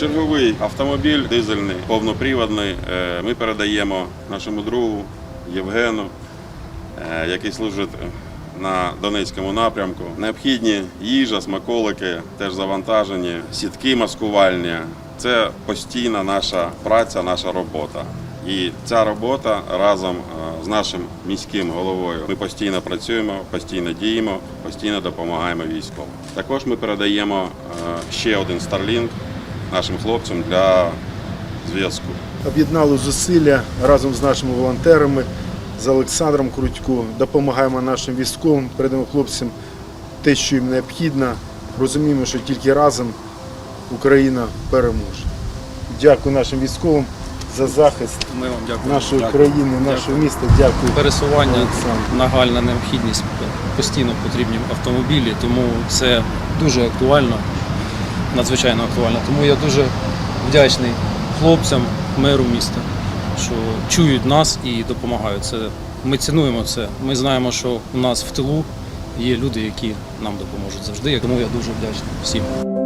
Черговий автомобіль дизельний, повноприводний. е, Ми передаємо нашому другу Євгену, е, який служить на Донецькому напрямку. Необхідні їжа, смаколики, теж завантажені, сітки маскувальні. Це постійна наша праця, наша робота. І ця робота разом е, з нашим міським головою. Ми постійно працюємо, постійно діємо, постійно допомагаємо військовим. Також ми передаємо ще один Starlink нашим хлопцям для зв'язку. об'єднали зусилля разом з нашими волонтерами, з Олександром Крутько. Допомагаємо нашим військовим, передаємо хлопцям те, що їм необхідно. Розуміємо, що тільки разом Україна переможе. Дякую нашим військовим за захист Ми вам дякуємо. нашої Дякую. країни, нашого Дякую. міста. Дякую. Пересування Олександр. нагальна необхідність постійно потрібні автомобілі, тому це дуже актуально, надзвичайно актуально. Тому я дуже вдячний хлопцям, меру міста, що чують нас і допомагають. Це ми цінуємо це. Ми знаємо, що у нас в тилу є люди, які нам допоможуть завжди. Тому я дуже вдячний всім.